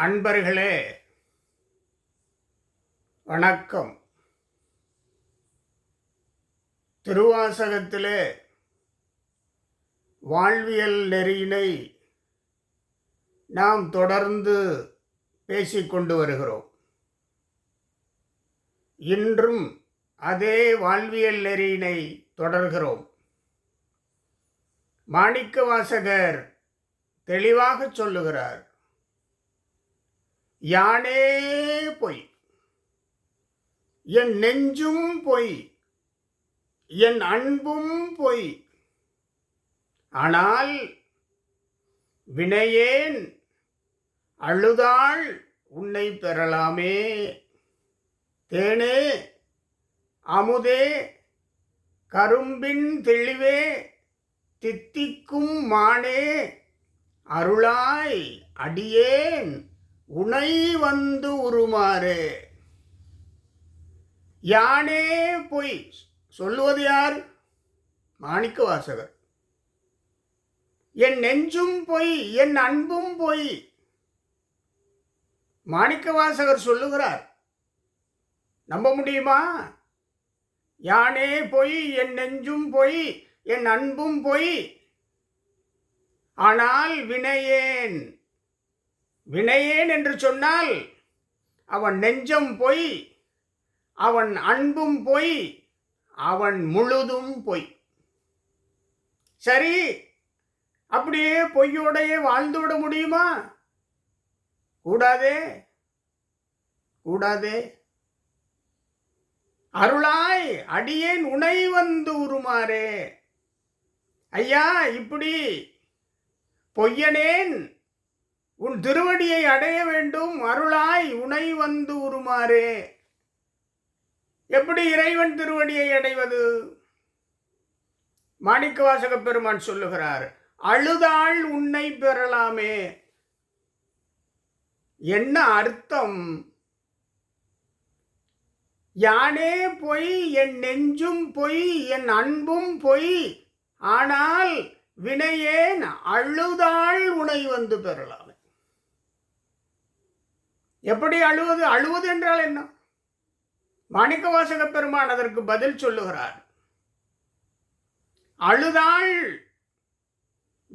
அன்பர்களே வணக்கம். திருவாசகத்திலே வாழ்வியல் நெறியினை நாம் தொடர்ந்து பேசிக்கொண்டு வருகிறோம். இன்றும் அதே வாழ்வியல் நெறியினை தொடர்கிறோம். மாணிக்கவாசகர் தெளிவாக சொல்லுகிறார் யானே பொய். என் நெஞ்சும் பொய். என் அன்பும் பொய். ஆனால் வினையேன். அழுதாள் உன்னை பெறலாமே. தேனே அமுதே கரும்பின் தெளிவே தித்திக்கும் மானே. அருளாய் அடியேன். உனை வந்து உருமாறு. யானே பொய். சொல்லுவது யார்? மாணிக்க வாசகர். என் நெஞ்சும் பொய் என் அன்பும் பொய். மாணிக்க வாசகர் சொல்லுகிறார். நம்ப முடியுமா? யானே பொய் என் நெஞ்சும் பொய் என் அன்பும் பொய். ஆனால் வினையேன். வினையேன் என்று சொன்னால் அவன் நெஞ்சம் பொய் அவன் அன்பும் பொய் அவன் முழுதும் பொய். சரி அப்படியே பொய்யோடையே வாழ்ந்து விட முடியுமா? கூடாதே கூடாதே. அருளாய் அடியேன் உனை வந்து உருமாறே. ஐயா இப்படி பொய்யனேன் உன் திருவடியை அடைய வேண்டும் அருளாய் உனை வந்து உருமாறே. எப்படி இறைவன் திருவடியை அடைவது? மாணிக்க வாசக பெருமான் சொல்லுகிறார் அழுதாள் உன்னை பெறலாமே. என்ன அர்த்தம்? யானே பொய் என் நெஞ்சும் பொய் என் அன்பும் பொய் ஆனால் வினையேன் அழுதாள் உனை வந்து பெறலாம். எப்படி அழுவது? அழுவது என்றால் என்ன? மாணிக்கவாசக பெருமான் அதற்கு பதில் சொல்லுகிறார். அழுதாள்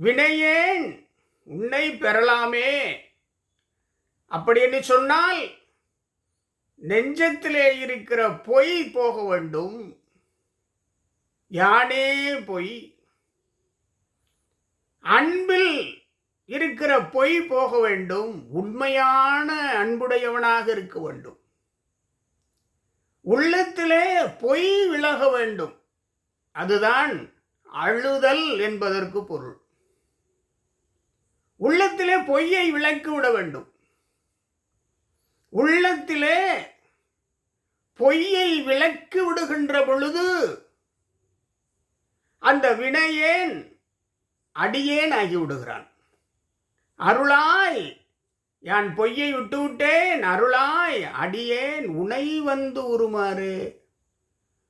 வினையேன் உன்னை பெறலாமே. அப்படி என்று சொன்னால் நெஞ்சத்திலே இருக்கிற பொய் போக வேண்டும். யானே பொய். அன்பில் இருக்கிற பொய் போக வேண்டும். உண்மையான அன்புடையவனாக இருக்க வேண்டும். உள்ளத்திலே பொய் விலக வேண்டும். அதுதான் அழுதல் என்பதற்கு பொருள். உள்ளத்திலே பொய்யை விலக்கி விட வேண்டும். உள்ளத்திலே பொய்யை விலக்கி விடுகின்ற பொழுது அந்த வினையேன் அடியேன் ஆகிவிடுகிறான். அருளாய் யான் பொய்யை விட்டுவிட்டேன் அருளாய் அடியேன் உனை வந்து உருமாறு.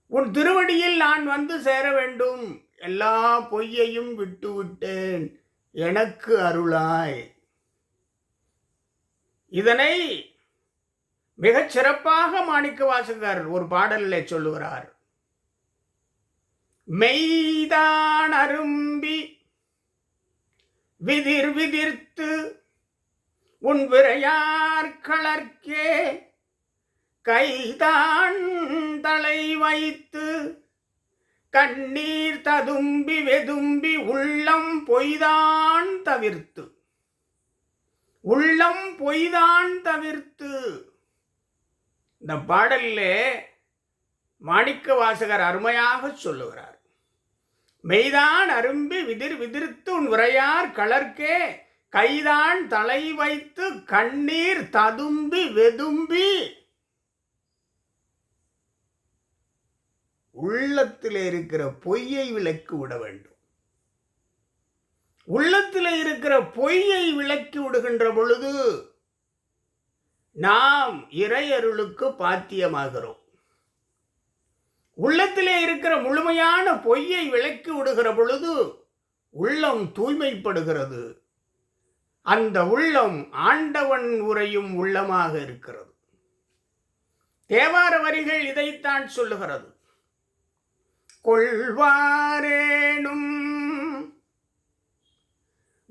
உன் திருவடியில் நான் வந்து சேர வேண்டும் எல்லா பொய்யையும் விட்டுவிட்டேன் எனக்கு அருளாய். இதனை மிகச் சிறப்பாக மாணிக்க வாசகர் ஒரு பாடலில் சொல்லுகிறார். மெய்தான் அரும்பி விதிர் விதிர்த்து உன் விரையார் களர்க்கே கைதான் தலை வைத்து கண்ணீர் ததும்பி வெதும்பி உள்ளம் பொய்தான் தவிர்த்து. உள்ளம் பொய்தான் தவிர்த்து. இந்த பாடலில் மாணிக்க வாசகர் அருமையாக சொல்லுகிறார். மெய்தான் அரும்பி விதிர் விதிர்த்து உன் உரையார் கலர்க்கே. கைதான் தலை வைத்து கண்ணீர் ததும்பி வெதும்பி. உள்ளத்தில் இருக்கிற பொய்யை விலக்கி விட வேண்டும். உள்ளத்தில் இருக்கிற பொய்யை விலக்கி விடுகின்ற பொழுது நாம் இறையருளுக்கு பாத்தியமாகிறோம். உள்ளத்திலே இருக்கிற முழுமையான பொய்யை விளக்கி விடுகிற பொழுது உள்ளம் தூய்மைப்படுகிறது. அந்த உள்ளம் ஆண்டவன் உரையும் உள்ளமாக இருக்கிறது. தேவார வரிகள் இதைத்தான் சொல்லுகிறது. கொள்வாரேனும்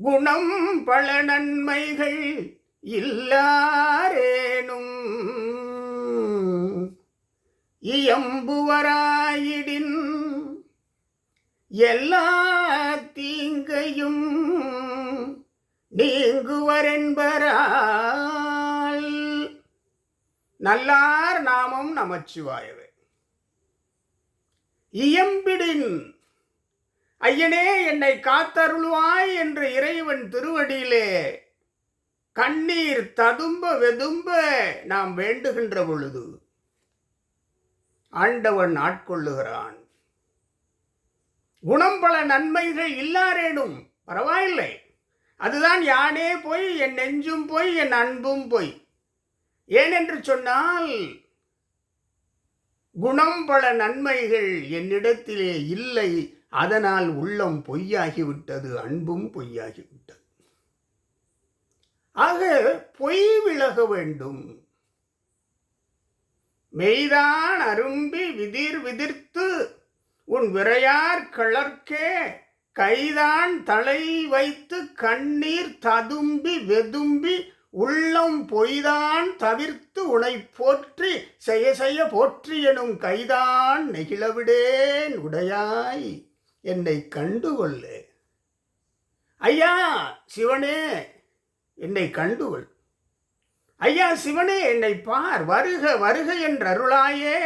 குணம் பல நன்மைகள் இல்லாரேனும் இயம்புவராயிடின் எல்லா தீங்கையும் நீங்குவரென்பரால். நல்லார் நாமம் நமச்சிவாயவே. இயம்பிடின் ஐயனே என்னை காத்தருள்வாய் என்ற இறைவன் திருவடியிலே கண்ணீர் ததும்ப வெதும்ப நாம் வேண்டுகின்ற பொழுது ஆண்டவன் ஆட்கொள்ளுகிறான். குணம் பல நன்மைகள் இல்லாரேனும் பரவாயில்லை. அதுதான் யானே போய் என் நெஞ்சும் போய் என் அன்பும் போய். ஏனென்று சொன்னால் குணம் பல நன்மைகள் என்னிடத்திலே இல்லை அதனால் உள்ளம் பொய்யாகிவிட்டது அன்பும் பொய்யாகிவிட்டது. ஆக பொய் விலக வேண்டும். மெய்தான் அரும்பி விதிர் விதிர்த்து உன் விரையார் கிளர்க்கே கைதான் தலை வைத்து கண்ணீர் ததும்பி வெதும்பி உள்ளம் பொய்தான் தவிர்த்து உனை போற்றி செய்ய செய்ய போற்றி எனும் கைதான் நெகிழவிடேன் உடையாய். என்னை கண்டுகொள்ளு. ஐயா சிவனே என்னை கண்டுகொள். ஐயா சிவனே என்னை பார் வருக வருக என்ற அருளாயே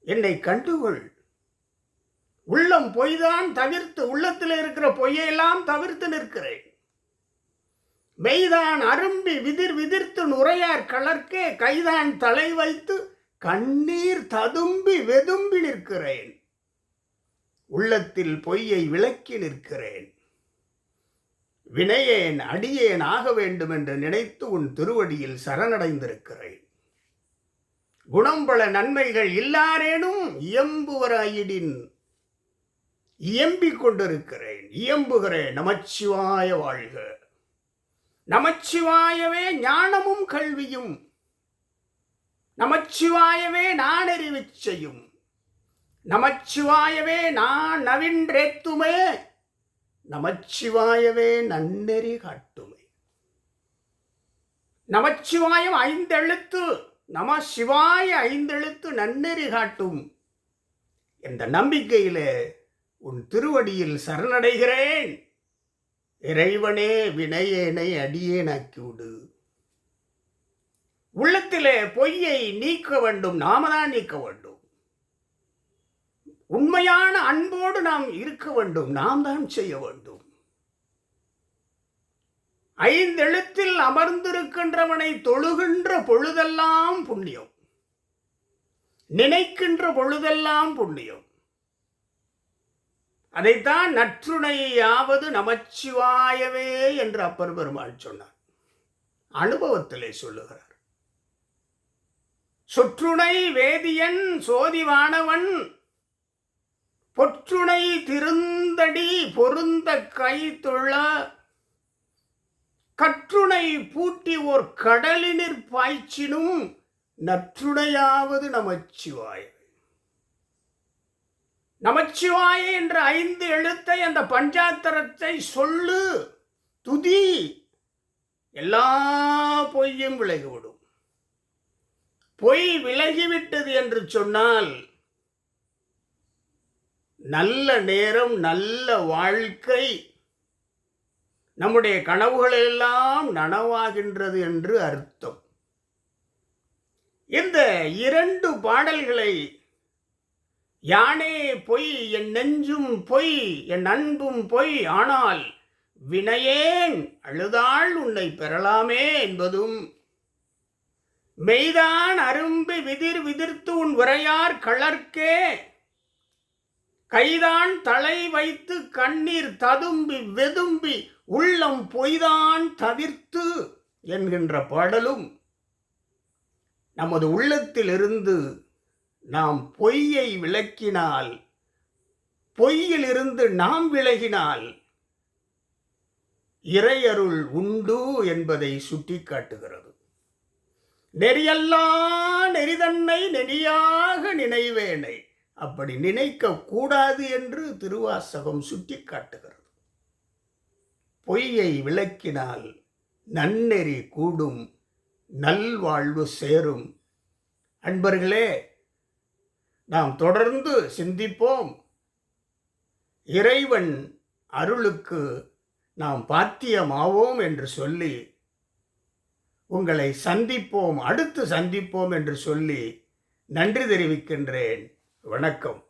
என்னை கண்டுகொள். உள்ளம் பொய்தான் தவிர்த்து உள்ளத்தில் இருக்கிற பொய்யெல்லாம் தவிர்த்து நிற்கிறேன். மெய்தான் அரும்பி விதிர் விதிர்த்து நுரையார் கலர்க்கே கைதான் தலை வைத்து கண்ணீர் ததும்பி வெதும்பி நிற்கிறேன். உள்ளத்தில் பொய்யை விளக்கி நிற்கிறேன். வினையேன் அடியேன் ஆக வேண்டும் என்று நினைத்து உன் திருவடியில் சரணடைந்திருக்கிறேன். குணம்பல நன்மைகள் இல்லாரேனும் இயம்புவராயிடின் இயம்பிக் கொண்டிருக்கிறேன். இயம்புகிறேன் நமச்சிவாய வாழ்க. நமச்சிவாயவே ஞானமும் கல்வியும். நமச்சிவாயவே நானறிவிச்சையும் நமச்சிவாயவே நான் நவின்றேத்துமே நமச்சிவாயவே நன்னெறி காட்டுமே. நமச்சிவாயம் ஐந்தெழுத்து நம சிவாய ஐந்தெழுத்து நன்னெறி காட்டும். என்ற நம்பிக்கையிலே உன் திருவடியில் சரணடைகிறேன். இறைவனே வினையேனை அடியேனாக்கிவிடு. உள்ளத்திலே பொய்யை நீக்க வேண்டும் நாம தான் நீக்க வேண்டும். உண்மையான அன்போடு நாம் இருக்க வேண்டும் நாம் தான் செய்ய வேண்டும். ஐந்தெழுத்தில் அமர்ந்திருக்கின்றவனை தொழுகின்ற பொழுதெல்லாம் புண்ணியம். நினைக்கின்ற பொழுதெல்லாம் புண்ணியம். அதைத்தான் நற்றுணையாவது நமச்சிவாயவே என்று அப்பர் பெருமாள் சொன்னார். அனுபவத்திலே சொல்லுகிறார். சொற்றுணை வேதியன் சோதிவானவன் பொற்றுணை திருந்தடி பொருந்த கைத்துள்ள கற்றுணை பூட்டி ஓர் கடலினிற் பாய்ச்சினும் நற்றுணையாவது நமச்சிவாய். நமச்சிவாய என்ற ஐந்து எழுத்தை அந்த பஞ்சாத்தரத்தை சொல்லு துதி எல்லா பொய்யும் விலகிவிடும் பொய் விலகிவிட்டது என்று சொன்னால் நல்ல நேரம் நல்ல வாழ்க்கை. நம்முடைய கனவுகளெல்லாம் நனவாகின்றது என்று அர்த்தம். இந்த இரண்டு பாடல்களை யானே பொய் என் நெஞ்சும் பொய் என் அன்பும் பொய் ஆனால் வினையேன் அழுதாள் உன்னை பெறலாமே என்பதும். மெய்தான் அரும்பி விதிர் விதிர்த்து உன் உரையார் களர்க்கே கைதான் தலை வைத்து கண்ணீர் ததும்பி வெதும்பி உள்ளம் பொய்தான் தவிர்த்து என்கின்ற பாடலும் நமது உள்ளத்திலிருந்து நாம் பொய்யை விளக்கினால் பொய்யிலிருந்து நாம் விலகினால் இறையருள் உண்டு என்பதை சுட்டிக்காட்டுகிறது. நெறியல்லா நெறிதன்னை நெறியாக நினைவேனை. அப்படி நினைக்க கூடாது என்று திருவாசகம் சுட்டிக்காட்டுகிறது. பொய்யை விளக்கினால் நன்னெறி கூடும் நல்வாழ்வு சேரும். அன்பர்களே நாம் தொடர்ந்து சிந்திப்போம். இறைவன் அருளுக்கு நாம் பாத்தியமாவோம் என்று சொல்லி உங்களை சந்திப்போம் அடுத்து சந்திப்போம் என்று சொல்லி நன்றி தெரிவிக்கின்றேன். வணக்கம்.